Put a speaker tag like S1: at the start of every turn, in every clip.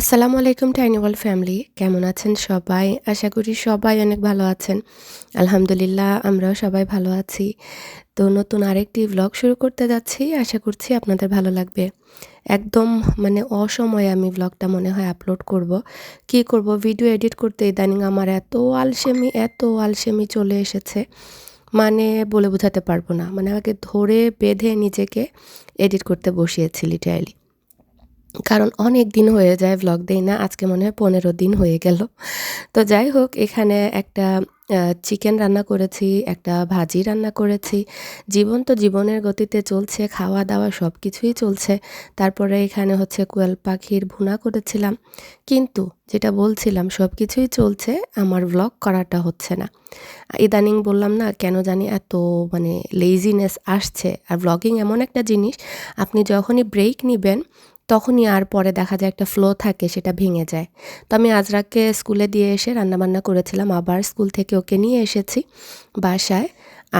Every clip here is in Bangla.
S1: আসসালামু আলাইকুম টাইনি ওয়ার্ল্ড ফ্যামিলি কেমন আছেন সবাই? আশা করি সবাই অনেক ভালো আছেন। আলহামদুলিল্লাহ, আমরাও সবাই ভালো আছি। তো নতুন আরেকটি ব্লগ শুরু করতে যাচ্ছি। আশা করছি আপনাদের ভালো লাগবে। একদম মানে অসময়ে আমি ব্লগটা মনে হয় আপলোড করব। কি করব? ভিডিও এডিট করতে ইদানিং আমার এত আলসেমি এত আলসেমি চলে এসেছে। মানে বলে বোঝাতে পারব না। মানে আমাকে ধরে বেঁধে নিজেকে এডিট করতে বসিয়েছি লিটারালি কারণ অনেক দিন হয়ে যায় ব্লগ দেই না, আজকে মনে হয় পনেরো দিন হয়ে গেল। তো যাই হোক, এখানে একটা চিকেন রান্না করেছি, একটা ভাজি রান্না করেছি। জীবন তো জীবনের গতিতে চলছে খাওয়া দাওয়া সব কিছুই চলছে। তারপরে এখানে হচ্ছে কোয়েল পাখির ভুনা করেছিলাম। কিন্তু যেটা বলছিলাম সব কিছুই চলছে, আমার ব্লগ করাটা হচ্ছে না। ইদানিং বললাম না, কেন জানি এত মানে লেজিনেস আসছে। আর ব্লগিং এমন একটা জিনিস, আপনি যখনই ব্রেক নেবেন তখনই আর পরে দেখা যায় একটা ফ্লো থাকে, সেটা ভেঙে যায়। তো আমি আজরাককে স্কুলে দিয়ে এসে রান্নাবান্না করেছিলাম, আবার স্কুল থেকে ওকে নিয়ে এসেছি বাসায়।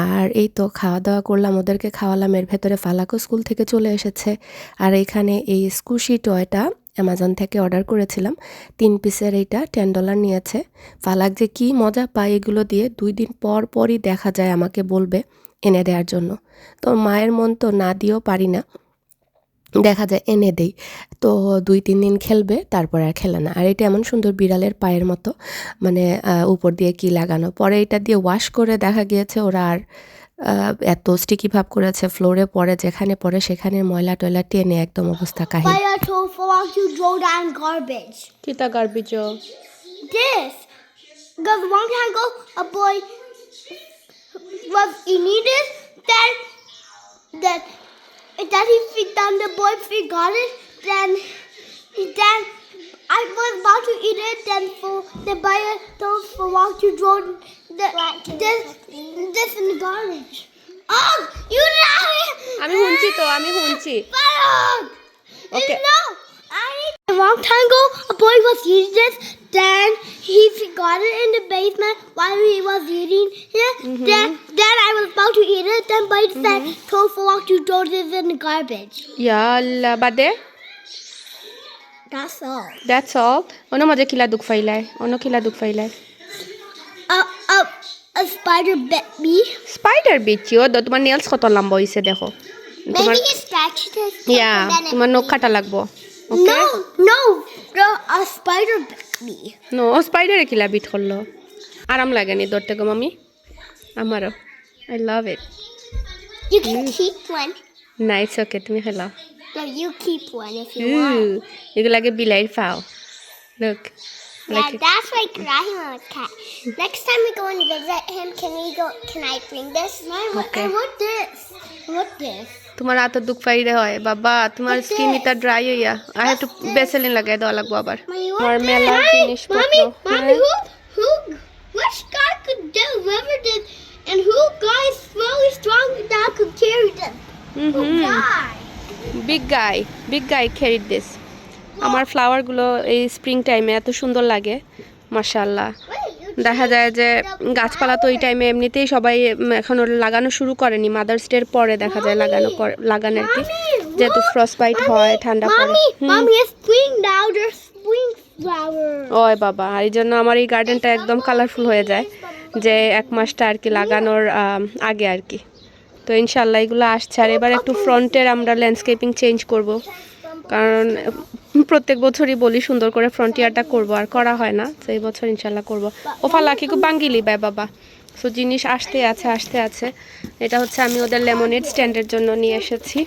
S1: আর এই তো খাওয়া দাওয়া করলাম, ওদেরকে খাওয়ালাম, এর ভেতরে ফালাকও স্কুল থেকে চলে এসেছে। আর এখানে এই স্কুশি টয়টা অ্যামাজন থেকে অর্ডার করেছিলাম, তিন পিসের এইটা টেন ডলার নিয়েছে। ফালাক যে কি মজা পায় এগুলো দিয়ে, দুই দিন পর পরই দেখা যায় আমাকে বলবে এনে দেওয়ার জন্য। তো মায়ের মন তো না দিয়েও পারি না। দেখা যায় এনে দেই। তো দুই তিন দিন খেলবে তারপর আর খেলে না। আর এটা এমন সুন্দর বিড়ালের পায়ের মতো মানে উপর দিয়ে কি লাগানো। পরে এটা দিয়ে ওয়াশ করে দেখা গিয়েছে ওরা আর এত স্টিকি ভাব করেছে। ফ্লোরে পরে যেখানে পরে সেখানে ময়লা টয়লা টেনে একদম অবস্থা কাহিনী. কিতা গার্বিজ
S2: This. Because one time ago, a boy was eating it, then, then, then he, fi- then the boy forgot it, then, then I was about to eat it, then for the buyer told Falak to throw the, this, this in the garbage. Oh, you did
S1: আমি শুনছি তো আমি শুনছি
S2: Falak!
S1: Okay.
S2: No, I a long time ago, a boy was eating this. then he forgot it in the basement while he was eating it. Mm -hmm. Then, then I was about to eat it. Then Bite mm -hmm. said, mm-hmm. "Told Flock to throw this in the garbage."
S1: Yeah, but there.
S2: That's all.
S1: That's all. Ono maje kila duk failai. Ono kila duk failai.
S2: Uh, uh, a spider bit me.
S1: Spider bit you. Do tumar nails koto lamba hoise dekho.
S2: Maybe he scratched his. Yeah.
S1: Tumar no kata lagbo. Okay?
S2: No, no, no, a spider bit me.
S1: No স্পাইডারে কিলা বিট করলো আরাম লাগেনি ধরতে গো মামি আমারও I love it
S2: You can keep one.
S1: Nice okay তুমি খেলাও
S2: No, you keep one if you want.
S1: এগুলাকে বিলাইর ফাও look
S2: Yeah, that's why Rahima's cat. Next time we go and visit him, can we go? Can I bring this? No,
S1: Okay.
S2: I want this. I want this.
S1: তোমার আত দুঃখ ফাইরে হয় বাবা তোমার স্কিন এটা ড্রাই হইয়া
S2: আর একটু
S1: বেসেলিন লাগাই দাও লাগবো আবার। তোমার
S2: মেলা
S1: বিগ গাই বিগ গাই খেরিট দিস আমার ফ্লাওয়ারগুলো এই স্প্রিং টাইমে এত সুন্দর লাগে
S2: মার্শাল্লাহ
S1: দেখা যায় যে গাছপালা তো এই টাইমে এমনিতেই সবাই উম, এখন লাগানো শুরু করেনি। মাদার্স ডের পরে দেখা যায় লাগানো লাগানো আর কি? যেহেতু. ফ্রস্ট বাইট হয় ঠান্ডা পড়ে. ওই বাবা এই জন্য আমার এই গার্ডেনটা একদম কালারফুল হয়ে যায় যে এক মাসটা আর কি লাগানোর আগে আর কি। তো ইনশাল্লাহ এগুলো আসছে। আর এবার একটু ফ্রন্টের আমরা ল্যান্ডস্কেপিং চেঞ্জ করব। কারণ প্রত্যেক বছরই বলি সুন্দর করে ফ্রন্টিয়ারটা করব আর করা হয় না। তো এই বছর ইনশাল্লাহ করব। ও ফালাকি খুব বাঙ্গিলি বাই বাবা। সো জিনিস আসতে আছে আসতে আছে। এটা হচ্ছে আমি ওদের লেমনেড স্ট্যান্ডের জন্য নিয়ে এসেছি।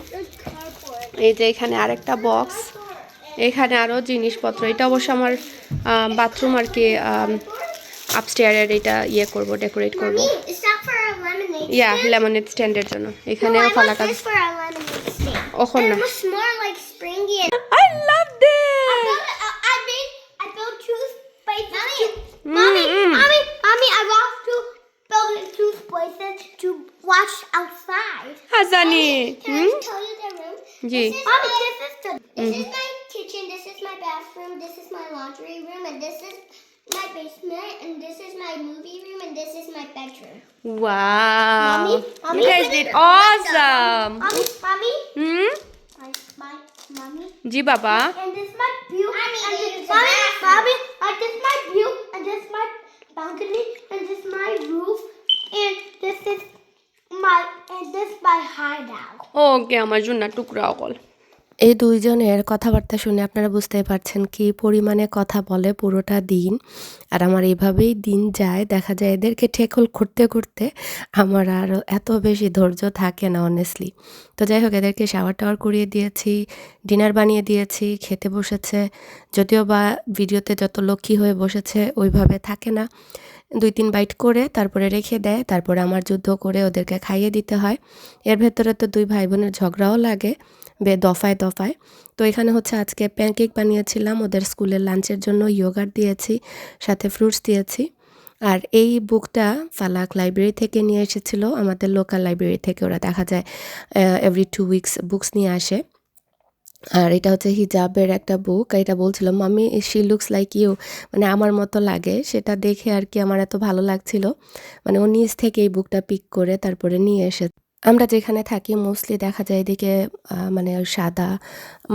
S1: এই যে এখানে আরেকটা বক্স এখানে আরও জিনিসপত্র। এটা অবশ্য আমার বাথরুম আর কি আপস্টেয়ারের এটা ইয়ে করব ডেকোরেট করব? ইয়া? লেমনেড স্ট্যান্ডের জন্য। এখানে ফালাকা. ওখন না।
S2: Mommy,
S1: mm, mm.
S2: mommy, mommy, I want to build two places to watch outside.
S1: Hazani.
S2: Can I hmm? tell you the room?
S1: Yeah.
S2: This is, mommy, my, this is, the, this mm. is my kitchen, this is my bathroom, this is my laundry room, and this is my basement, and this is my movie room, and this is my bedroom.
S1: Wow.
S2: Mommy, mommy,
S1: you guys did awesome.
S2: Mommy, mommy. Hmm? Mommy.
S3: জি বাবা
S2: And this my view. And this, mommy, mommy, and this my view. And this my balcony. And this my roof. And this is my, and this my hideout.
S3: ওকে আমার জন্য টুকরা অকল
S1: এই দুইজনের কথাবার্তা শুনে আপনারা বুঝতেই পারছেন কি পরিমাণে কথা বলে পুরোটা দিন। আর আমার এভাবেই দিন যায়। দেখা যায় এদেরকে ঠেকল করতে করতে আমার আর এত বেশি ধৈর্য থাকে না অনেস্টলি তো যাই হোক, এদেরকে শাওয়ার টাওয়ার করিয়ে দিয়েছি ডিনার বানিয়ে দিয়েছি, খেতে বসেছে। যদিও বা ভিডিওতে যত লক্ষ্মী হয়ে বসেছে, ওইভাবে থাকে না। দুই তিন বাইট করে তারপরে রেখে দেয়। তারপরে আমার যুদ্ধ করে ওদেরকে খাইয়ে দিতে হয়। এর ভেতরে তো দুই ভাই বোনের ঝগড়াও লাগে। বে দফায়। দফায় তো এখানে হচ্ছে আজকে প্যানকেক বানিয়েছিলাম, ওদের স্কুলের লাঞ্চের জন্য ইয়োগার্ট দিয়েছি, সাথে ফ্রুটস দিয়েছি। আর এই বুকটা ফালাক লাইব্রেরি থেকে নিয়ে এসেছিল, আমাদের লোকাল লাইব্রেরি থেকে, ওরা দেখা যায় এভরি টু উইকস বুকস নিয়ে আসে। আর এটা হচ্ছে হিজাবের একটা বুক এটা বলছিল মামি শি লুকস লাইক ইউ মানে আমার মতো লাগে, সেটা দেখে আর কি আমার এত ভালো লাগছিল। মানে ও নিজ থেকে এই বুকটা পিক করে তারপরে নিয়ে এসে আমরা যেখানে থাকি মোস্টলি দেখা যায় এদিকে মানে সাদা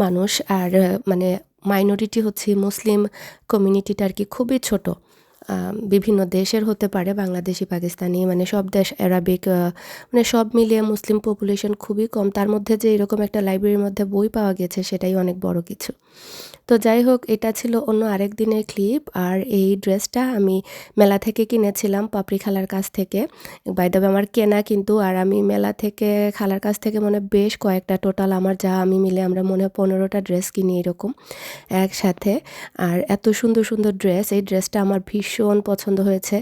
S1: মানুষ। আর মানে মাইনরিটি হচ্ছে মুসলিম কমিউনিটিটা আর কি খুবই ছোট। বিভিন্ন দেশের হতে পারে, বাংলাদেশি, পাকিস্তানি মানে সব দেশ অ্যারাবিক মানে সব মিলিয়ে মুসলিম পপুলেশন খুবই কম। তার মধ্যে যে এরকম একটা লাইব্রেরির মধ্যে বই পাওয়া গেছে, সেটাই অনেক বড় কিছু। তো যাই হোক, এটা ছিল অন্য আরেক দিনের ক্লিপ আর এই ড্রেসটা আমি মেলা থেকে কিনেছিলাম পাপড়ি খালার কাছ থেকে। বাই দ্য আমার কেনা কিন্তু, আর আমি মেলা থেকে খালার কাছ থেকে মনে বেশ কয়েকটা টোটাল আমার যা আমি মিলে আমরা মনে হয় পনেরোটা ড্রেস কিনি এরকম একসাথে। আর এত সুন্দর সুন্দর ড্রেস এই ড্রেসটা আমার ভীষণ পছন্দ হয়েছে।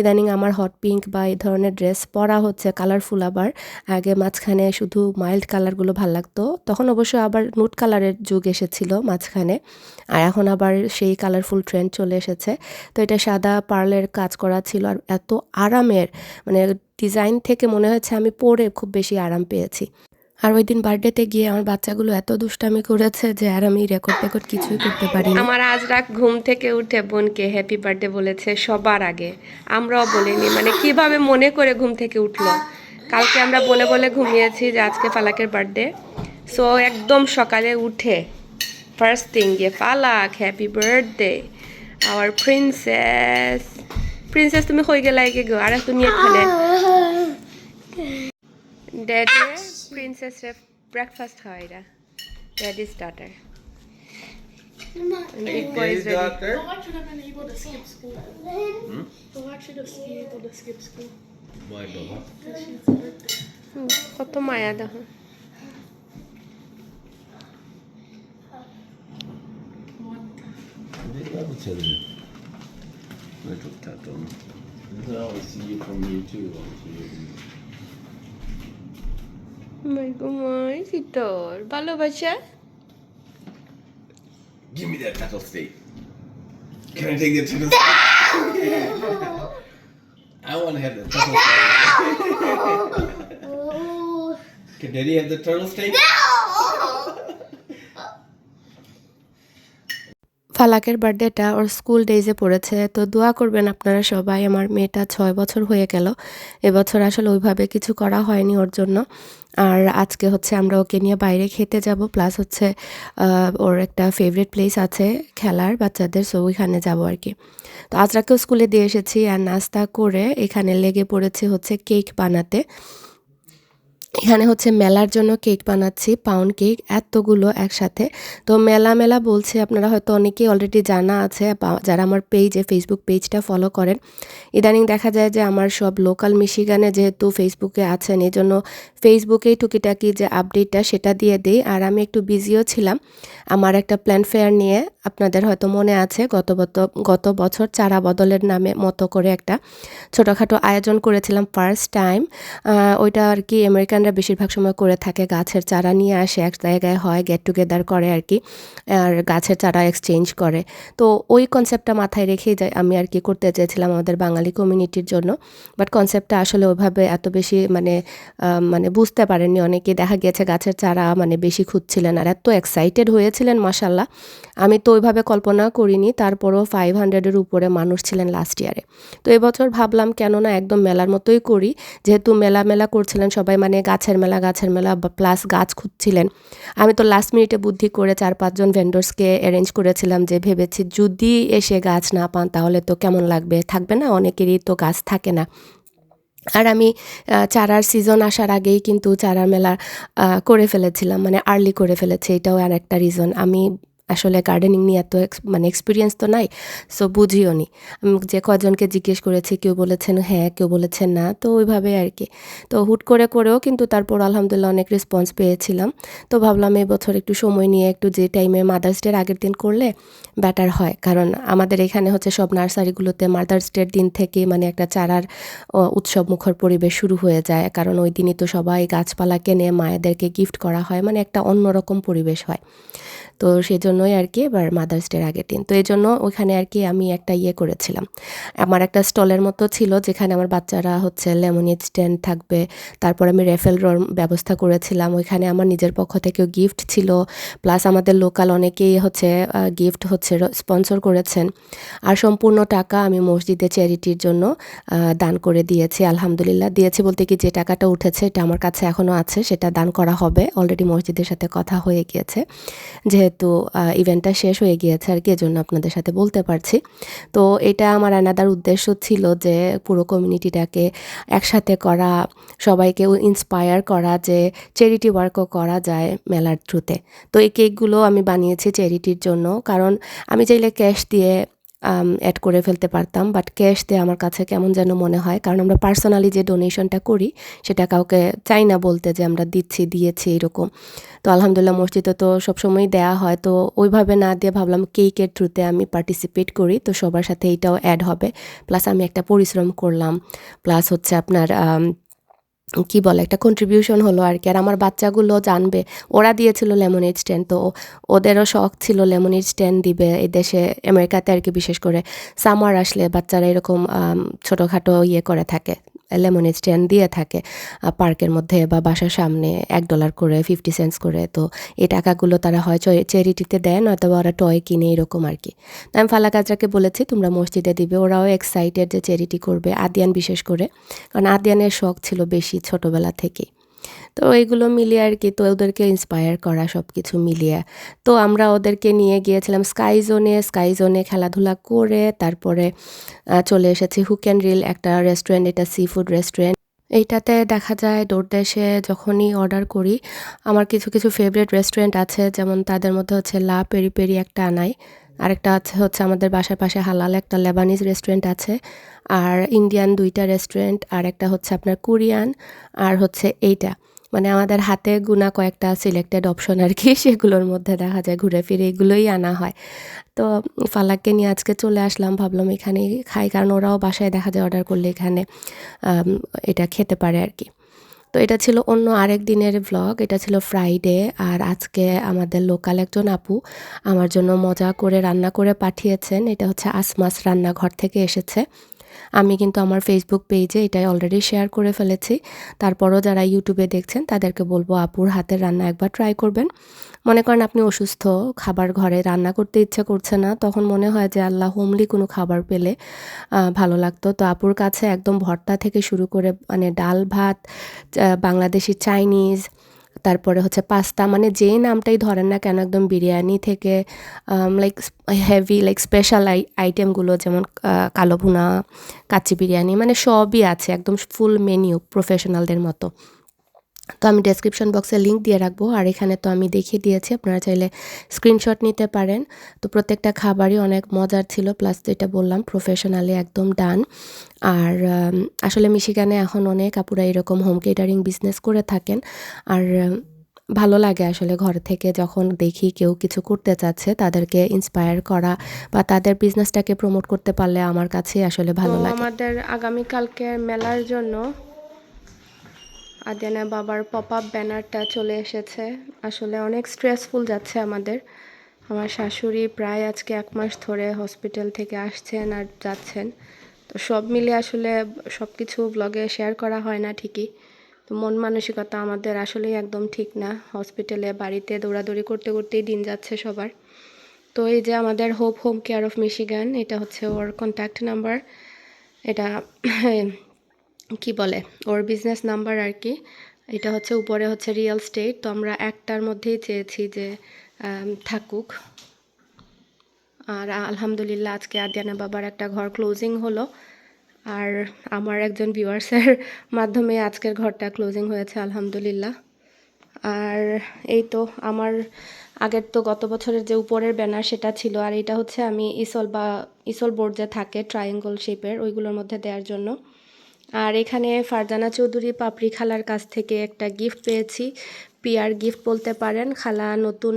S1: ইদানিং আমার হট পিঙ্ক বা এই ধরনের ড্রেস পরা হচ্ছে কালারফুল আবার। আগে মাঝখানে শুধু মাইল্ড কালারগুলো ভালো লাগতো। তখন অবশ্য আবার নুট কালারের যুগ এসেছিল মাঝখানে। আর এখন আবার সেই কালারফুল ট্রেন্ড চলে এসেছে। তো এটা সাদা পার্লের কাজ করা ছিল আর এত আরামের মানে ডিজাইন থেকে মনে হচ্ছে আমি পরে খুব বেশি আরাম পেয়েছি। আর ওই দিন বার্থডেতে গিয়ে আমার বাচ্চাগুলো এত দুষ্টামি করেছে যে আর আমি রেকর্ড টেকর্ড কিছুই করতে পারি
S3: আমার আজ রাত ঘুম থেকে উঠে বোনকে হ্যাপি বার্থডে বলেছে সবার আগে। আমরাও বলিনি মানে কীভাবে মনে করে ঘুম থেকে উঠল? কালকে আমরা বলে বলে ঘুমিয়েছি যে আজকে ফালাকের বার্থডে। সো একদম সকালে উঠে ফার্স্ট থিং গিয়ে Falak happy birthday our princess princess তুমি হয়ে গেলে আগে গো? আর একটু নিয়ে খালে ড্যাডি প্রিন্সেস ব্রেকফাস্ট হয় এটা daddy's daughter big boy is ready
S4: doctor.
S5: Why should have been able to skip school? So why should have been able to skip school?
S4: Why, Baba?
S5: Because she's a birthday.
S3: হুম, কত মায়া দেখো
S5: What?
S4: They love each other. I took that on. I always see you from YouTube on TV.
S3: মাই গো মাই কি তোর ভালোবাসা
S4: Give me that turtle steak. Can I take the turtle steak? I want to have the turtle steak. Can Daddy have the turtle steak?
S1: ফালাকের বার্থডেটা ওর স্কুল ডেজে পড়েছে, তো দোয়া করবেন আপনারা সবাই, আমার মেয়েটা ছয় বছর হয়ে গেল। এবছর আসলে ওইভাবে কিছু করা হয়নি ওর জন্য। আর আজকে হচ্ছে আমরা ওকে নিয়ে বাইরে খেতে যাব, প্লাস হচ্ছে ওর একটা ফেভারিট প্লেস আছে খেলার বাচ্চাদের সো ওইখানে যাব আর কি। তো আজরাকেও স্কুলে দিয়ে এসেছি, আর নাস্তা করে এখানে লেগে পড়েছে হচ্ছে কেক বানাতে। এখানে হচ্ছে মেলার জন্য কেক বানাচ্ছি পাউন্ড কেক এতগুলো একসাথে। তো মেলা মেলা বলছে, আপনারা হয়তো অনেকেই অলরেডি জানা আছে যারা আমার পেজে ফেসবুক পেজটা ফলো করেন, ইদানিং দেখা যায় যে আমার সব লোকাল মিশিগানে যেহেতু ফেসবুকে আছেন এই জন্য ফেসবুকেই টুকিটাকি যে আপডেটটা সেটা দিয়ে দিই। আর আমি একটু বিজিও ছিলাম, আমার একটা প্ল্যান ফেয়ার নিয়ে আপনাদের হয়তো মনে আছে গত গত বছর চারা বদলের নামে মতো করে একটা ছোটোখাটো আয়োজন করেছিলাম ফার্স্ট টাইম ওইটা আর কি আমেরিকানরা বেশিরভাগ সময় করে থাকে গাছের চারা নিয়ে আসে, এক জায়গায় হয় গেট টুগেদার করে আর কি, আর গাছের চারা এক্সচেঞ্জ করে। তো ওই কনসেপ্টটা মাথায় রেখেই যাই, আমি আর কি করতে চেয়েছিলাম আমাদের বাঙালি কমিউনিটির জন্য। বাট কনসেপ্টটা আসলে ওইভাবে এত বেশি মানে মানে বুঝতে পারেননি। অনেকে দেখা গিয়েছে গাছের চারা মানে বেশি খুঁজছিলেন আর এত এক্সাইটেড হয়েছিলেন মাসাল্লাহ আমি তো ওইভাবে কল্পনা করিনি, তারপরও ফাইভ হান্ড্রেডের উপরে মানুষ ছিলেন লাস্ট ইয়ারে তো এবছর ভাবলাম কেন না একদম মেলার মতোই করি, যেহেতু মেলা মেলা করছিলেন সবাই মানে গাছের মেলা গাছের মেলা প্লাস গাছ খুঁজছিলেন। আমি তো লাস্ট মিনিটে বুদ্ধি করে চার পাঁচজন ভেন্ডর্সকে অ্যারেঞ্জ করেছিলাম যে ভেবেছি যদি এসে গাছ না পান তাহলে তো কেমন লাগবে? থাকবে না? অনেকেরই তো গাছ থাকে না। আর আমি চারার সিজন আসার আগেই কিন্তু চারার মেলা করে ফেলেছিলাম মানে আর্লি করে ফেলেছি, এটাও আর একটা রিজন আমি আসলে গার্ডেনিং নিয়ে এত মানে এক্সপিরিয়েন্স তো নাই সো বুঝিও নি। আমি যে কজনকে জিজ্ঞেস করেছি, কেউ বলেছেন হ্যাঁ কেউ বলেছেন, না তো ওইভাবে আর কি। তো হুট করে করেও কিন্তু তারপর আলহামদুলিল্লাহ অনেক রেসপন্স পেয়েছিলাম। তো ভাবলাম এবছর একটু সময় নিয়ে একটু যে টাইমে মাদার্স ডের আগের দিন করলে বেটার হয়। কারণ আমাদের এখানে হচ্ছে সব নার্সারিগুলোতে মাদার্স ডের দিন থেকে মানে একটা চারার উৎসব মুখর পরিবেশ শুরু হয়ে যায়। কারণ ওই দিনই তো সবাই গাছপালা কেনে মায়েদেরকে গিফট করা হয় মানে একটা অন্যরকম পরিবেশ হয়। তো সেই জন্যই আর কি এবার মাদার্স ডের আগের দিন। তো এই জন্য ওইখানে আর কি আমি একটা ইয়ে করেছিলাম। আমার একটা স্টলের মতো ছিল যেখানে আমার বাচ্চারা হচ্ছে লেমনেড স্ট্যান্ড থাকবে। তারপর আমি রেফেল রোর ব্যবস্থা করেছিলাম। ওইখানে আমার নিজের পক্ষ থেকেও গিফট ছিল। প্লাস আমাদের লোকাল অনেকেই হচ্ছে গিফট হচ্ছে স্পন্সর করেছেন। আর সম্পূর্ণ টাকা আমি মসজিদে চ্যারিটির জন্য দান করে দিয়েছি, আলহামদুলিল্লাহ। দিয়েছি বলতে কি যে টাকাটা উঠেছে, এটা আমার কাছে এখনও আছে, সেটা দান করা হবে। অলরেডি মসজিদের সাথে কথা হয়ে গিয়েছে। যেহেতু ইভেন্টটা শেষ হয়ে গিয়েছে আর কি, এজন্য আপনাদের সাথে বলতে পারছি। তো এটা আমার আনাদার উদ্দেশ্য ছিল যে পুরো কমিউনিটিটাকে একসাথে করা, সবাইকে ইন্সপায়ার করা, যে চ্যারিটি ওয়ার্কও করা যায় মেলার থ্রুতে তো এই কেকগুলো আমি বানিয়েছি চ্যারিটির জন্য, কারণ আমি চাইলে ক্যাশ দিয়ে অ্যাড করে ফেলতে পারতাম বাট ক্যাশ দিয়ে আমার কাছে কেমন যেন মনে হয়। কারণ আমরা পার্সোনালি যে ডোনেশনটা করি, সেটা কাউকে চাই না বলতে যে আমরা দিচ্ছি, দিয়েছি, এরকম। তো আলহামদুলিল্লাহ মসজিদে তো সবসময় দেয়া হয়। তো ওইভাবে না দিয়ে ভাবলাম কেকের থ্রুতে আমি পার্টিসিপেট করি। তো সবার সাথে এইটাও অ্যাড হবে। প্লাস আমি একটা পরিশ্রম করলাম। প্লাস হচ্ছে আপনার কি বলে, একটা কন্ট্রিবিউশন হলো আর কি। আর আমার বাচ্চাগুলো জানবে, ওরা দিয়েছিল লেমনেড স্ট্যান্ড তো ওদেরও শখ ছিল লেমনেড স্ট্যান্ড দিবে এই দেশে, আমেরিকাতে আর কি বিশেষ করে। সামার আসলে বাচ্চারা এরকম ছোটোখাটো ইয়ে করে থাকে। লেমনেড স্ট্যান্ড দিয়ে থাকে পার্কের মধ্যে বা বাসার সামনে এক ডলার করে ফিফটি সেন্টস করে। তো এই টাকাগুলো তারা হয় চ্যারিটিতে দেয় নয়তো ওরা টয় কিনে এরকম আর কি। আমি ফালাকাজরাকে বলেছি, তোমরা মসজিদে দিবে। ওরাও এক্সাইটেড যে চ্যারিটি করবে, আদিয়ান বিশেষ করে। কারণ আদিয়ানের শখ ছিল বেশি ছোটোবেলা থেকেই। তো এইগুলো মিলিয়ে আর কি, তো ওদেরকে ইন্সপায়ার করা সব কিছু মিলিয়ে। তো আমরা ওদেরকে নিয়ে গিয়েছিলাম স্কাই জোনে স্কাই জোনে খেলাধুলা করে তারপরে চলে এসেছি হুক অ্যান্ড রিল একটা রেস্টুরেন্ট এটা সি ফুড রেস্টুরেন্ট এইটাতে দেখা যায় ডোরদেশে যখনই অর্ডার করি, আমার কিছু কিছু ফেভারিট রেস্টুরেন্ট আছে, যেমন তাদের মধ্যে হচ্ছে লা পেরি পেরি একটা আনাই আরেকটা আছে হচ্ছে আমাদের বাসার পাশে হালাল একটা লেবানিজ রেস্টুরেন্ট আছে, আর ইন্ডিয়ান দুইটা রেস্টুরেন্ট আর একটা হচ্ছে আপনার কোরিয়ান আর হচ্ছে এইটা। মানে আমাদের হাতে গুনা কয়েকটা সিলেক্টেড অপশন আর কি, সেগুলোর মধ্যে দেখা যায় ঘুরে ফিরে এগুলোই আনা হয়। তো ফালাককে নিয়ে আজকে চলে আসলাম, ভাবলাম এখানেই খাই, কারণ ওরাও বাসায় দেখা যায় অর্ডার করলে এখানে এটা খেতে পারে আর কি। তো এটা ছিল অন্য আরেক দিনের ভ্লগ এটা ছিল ফ্রাইডে আর আজকে আমাদের লোকাল একজন আপু আমার জন্য মজা করে রান্না করে পাঠিয়েছেন। এটা হচ্ছে আসমাস রান্নাঘর থেকে এসেছে। আমি কিন্তু আমার ফেসবুক পেজে এটাই অলরেডি শেয়ার করে ফেলেছি। তারপরও যারা ইউটিউবে দেখছেন, তাদেরকে বলব আপুর হাতের রান্না একবার ট্রাই করবেন। মনে করেন আপনি অসুস্থ, খাবার ঘরে রান্না করতে ইচ্ছে করছে না, তখন মনে হয় যে, আল্লাহ, হোমলি কোনো খাবার পেলে ভালো লাগতো। তো আপুর কাছে একদম ভর্তা থেকে শুরু করে মানে ডাল, ভাত বাংলাদেশি চাইনিজ তারপরে হচ্ছে পাস্তা মানে যে নামটাই ধরেন না কেন, একদম বিরিয়ানি থেকে like heavy like special I আইটেমগুলো যেমন কালো ভুনা, কাচ্চি বিরিয়ানি মানে সবই আছে, একদম ফুল মেনিউ প্রফেশনালদের মতো। তো আমি ডেসক্রিপশন বক্সে লিঙ্ক দিয়ে রাখব। আর এখানে তো আমি দেখিয়ে দিয়েছি আপনারা চাইলে স্ক্রিনশট নিতে পারেন। তো প্রত্যেকটা খাবারই অনেক মজার ছিল প্লাস যেটা বললাম প্রফেশনালি একদম ডান আর আসলে মিশিগানে এখন অনেক আপুরা এরকম হোম কেটারিং বিজনেস করে থাকেন। আর ভালো লাগে আসলে ঘর থেকে যখন দেখি কেউ কিছু করতে চাচ্ছে তাদেরকে ইন্সপায়ার করা বা তাদের বিজনেসটাকে প্রমোট করতে পারলে আমার কাছে আসলে ভালো লাগে।
S3: আমাদের আগামীকালকে মেলার জন্য আদিয়ানা বাবার পপ আপ ব্যানারটা চলে এসেছে। আসলে অনেক স্ট্রেসফুল যাচ্ছে আমাদের। আমার শাশুড়ি প্রায় আজকে এক মাস ধরে হসপিটাল থেকে আসছেন আর যাচ্ছেন। তো সব মিলে আসলে সব কিছু ব্লগে শেয়ার করা হয় না ঠিকই। তো মন মানসিকতা আমাদের আসলেই একদম ঠিক না। হসপিটালে বাড়িতে দৌড়াদৌড়ি করতে করতেই দিন যাচ্ছে সবার। তো এই যে আমাদের hope home care of Michigan এটা হচ্ছে ওর কন্ট্যাক্ট নাম্বার এটা কি বলে? ওর বিজনেস নাম্বার আর কি। এটা হচ্ছে উপরে হচ্ছে রিয়েল স্টেট তো আমরা একটার মধ্যেই চেয়েছি যে থাকুক। আর আলহামদুলিল্লাহ আজকে আদিয়ানা বাবার একটা ঘর ক্লোজিং হলো। আর আমার একজন ভিউয়ার্সের মাধ্যমে আজকের ঘরটা ক্লোজিং হয়েছে, আলহামদুলিল্লাহ। আর এই তো আমার আগের তো গত বছরের যে উপরের ব্যানার সেটা ছিল। আর এটা হচ্ছে আমি ইসল বা, ইসল বোর্ড যে থাকে ট্রায়াঙ্গল শেপের ওইগুলোর মধ্যে দেওয়ার জন্য। আর এখানে ফারজানা চৌধুরী পাপড়ি খালার কাছ থেকে একটা গিফট পেয়েছি। পিয়ার গিফট বলতে পারেন। খালা নতুন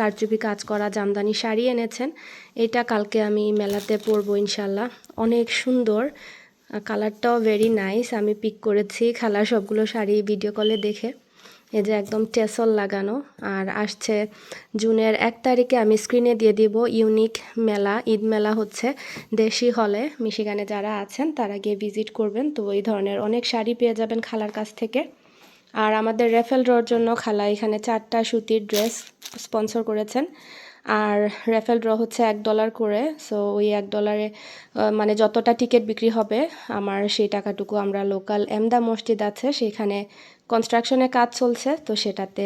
S3: কারচুপি কাজ করা জামদানি শাড়ি এনেছেন। এটা কালকে আমি মেলাতে পরবো ইনশাল্লাহ অনেক সুন্দর। কালারটাও ভেরি নাইস আমি পিক করেছি। খালার সবগুলো শাড়ি ভিডিও কলে দেখে। এই যে একদম টেসল লাগানো। আর আসছে জুনের এক তারিখে আমি স্ক্রিনে দিয়ে দিব ইউনিক মেলা, ঈদ মেলা হচ্ছে দেশি হলে মিশিগানে যারা আছেন, তারা গিয়ে ভিজিট করবেন। তো ওই ধরনের অনেক শাড়ি পেয়ে যাবেন খালার কাছ থেকে। আর আমাদের রেফেল ড্রর জন্য খালা এখানে চারটা সুতির ড্রেস স্পন্সর করেছেন। আর রেফেল ড্র হচ্ছে এক ডলার করে সো ওই এক ডলারে মানে যতটা টিকিট বিক্রি হবে, আমার সেই টাকাটুকু আমরা লোকাল এমদা মসজিদ আছে, সেখানে কনস্ট্রাকশনের কাজ চলছে, তো সেটাতে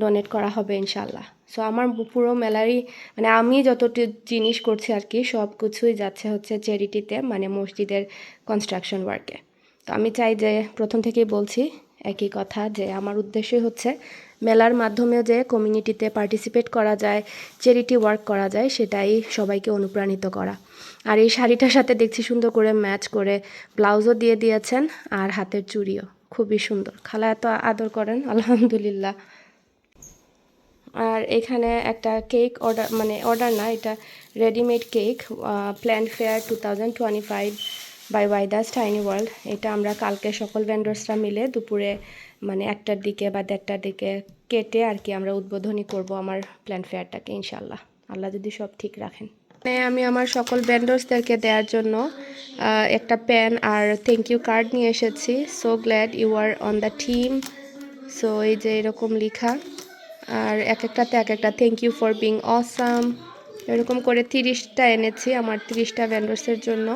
S3: ডোনেট করা হবে ইনশাল্লাহ সো আমার পুরো মেলারই মানে আমি যতটি জিনিস করছি আর কি সব কিছুই যাচ্ছে হচ্ছে চ্যারিটিতে মানে মসজিদের কনস্ট্রাকশন ওয়ার্কে তো আমি চাই যে প্রথম থেকেই বলছি, একই কথা যে আমার উদ্দেশ্যই হচ্ছে মেলার মাধ্যমে যে কমিউনিটিতে পার্টিসিপেট করা যায় চ্যারিটি ওয়ার্ক করা যায়, সেটাই সবাইকে অনুপ্রাণিত করা। আর এই শাড়িটার সাথে দেখছি সুন্দর করে ম্যাচ করে ব্লাউজও দিয়ে দিয়েছেন আর হাতের চুড়িও। খুবই সুন্দর। খালা এত আদর করেন, আলহামদুলিল্লাহ। আর এখানে একটা কেক অর্ডার মানে অর্ডার না, এটা readymade cake plan fair two thousand twenty five by ওয়াইদাস tiny world এটা আমরা কালকে সকল ভেন্ডার্সরা মিলে দুপুরে মানে একটার দিকে বা দেড়টার দিকে কেটে আর কি আমরা উদ্বোধনী করব আমার প্ল্যান ফেয়ারটাকে ইনশাল্লাহ আল্লাহ যদি সব ঠিক রাখেন। মানে আমি আমার সকল ভেন্ডার্সদেরকে দেওয়ার জন্য একটা পেন আর থ্যাংক ইউ কার্ড নিয়ে এসেছি। So glad you are on the team so এই যে এরকম লেখা। আর এক একটাতে এক একটা thank you for being awesome এরকম করে তিরিশটা এনেছি আমার তিরিশটা ভেন্ডার্সের জন্য।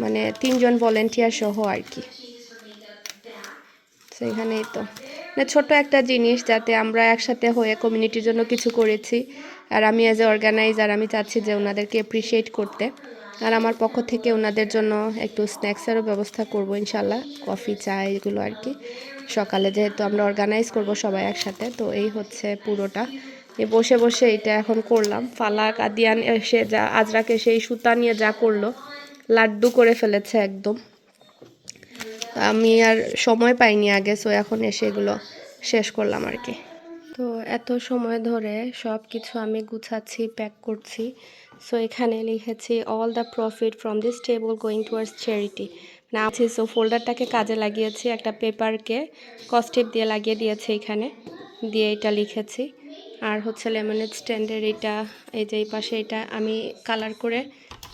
S3: মানে তিনজন ভলেন্টিয়ার সহ আর কি। এখানেই তো। মানে ছোট একটা জিনিস যাতে আমরা একসাথে হয়ে কমিউনিটির জন্য কিছু করেছি। আর আমি অ্যাজ এ অর্গানাইজার আমি চাচ্ছি যে ওনাদেরকে অ্যাপ্রিসিয়েট করতে। আর আমার পক্ষ থেকে ওনাদের জন্য একটু স্ন্যাক্সেরও ব্যবস্থা করব ইনশাল্লাহ। কফি, চা, এগুলো আর কি। সকালে যেহেতু আমরা অর্গানাইজ করব সবাই একসাথে, তো এই হচ্ছে পুরোটা। এ বসে বসে এটা এখন করলাম। ফালাক, আদিয়ান এসে যা, আজরাকে সেই সুতা নিয়ে যা করল, লাড্ডু করে ফেলেছে একদম। আমি আর সময় পাইনি আগে সো এখন এসে এগুলো শেষ করলাম আর কি। তো এত সময় ধরে সব কিছু আমি গুছাচ্ছি প্যাক করছি সো এখানে লিখেছি all the profit from this table going towards charity না আছে সো ফোল্ডারটাকে কাজে লাগিয়েছি, একটা পেপারকে কস্টেপ দিয়ে লাগিয়ে দিয়েছি এখানে, দিয়ে এটা লিখেছি। আর হচ্ছে লেমনেড স্ট্যান্ডের এটা, এই যে এই পাশে এটা আমি কালার করে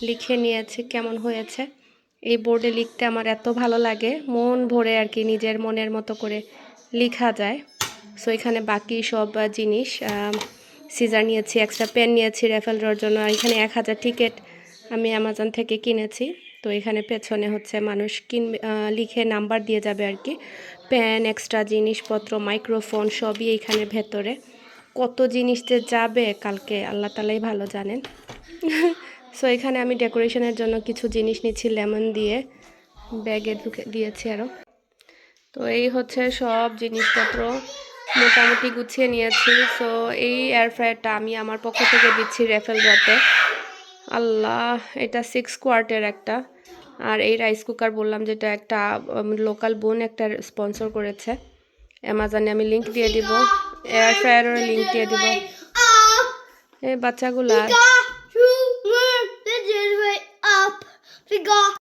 S3: লিখে নিয়েছি, কেমন হয়েছে। এই বোর্ডে লিখতে আমার এত ভালো লাগে। মন ভরে আর কি নিজের মনের মতো করে লিখা যায়। সো এখানে বাকি সব জিনিস সিজার নিয়েছি এক্সট্রা পেন নিয়েছি রেফেল ড্রর জন্য, আর এখানে এক হাজার টিকিট আমি অ্যামাজন থেকে কিনেছি। তো এখানে পেছনে হচ্ছে মানুষ কিন লিখে নাম্বার দিয়ে যাবে আর কি। পেন এক্সট্রা জিনিসপত্র মাইক্রোফোন সবই এইখানে ভেতরে। কত জিনিস যে যাবে, কালকে আল্লাহ তালাই ভালো জানেন। সো এখানে আমি ডেকোরেশনের জন্য কিছু জিনিস নিচ্ছি লেমন দিয়ে ব্যাগে ঢুকে দিয়েছি আরও তো এই হচ্ছে সব জিনিসপত্র, মোটামুটি গুছিয়ে নিয়েছি। সো এই এয়ার ফ্রায়ারটা আমি আমার পক্ষ থেকে দিচ্ছি রেফেল রতে আল্লাহ, এটা সিক্স কোয়ার্টের একটা। আর এই রাইস কুকার বললাম যেটা একটা লোকাল বোন একটা স্পন্সর করেছে। অ্যামাজনে আমি লিংক দিয়ে দিব। এয়ার ফ্রায়ারের লিঙ্ক দিয়ে দিব। এই বাচ্চাগুলা
S2: Vega.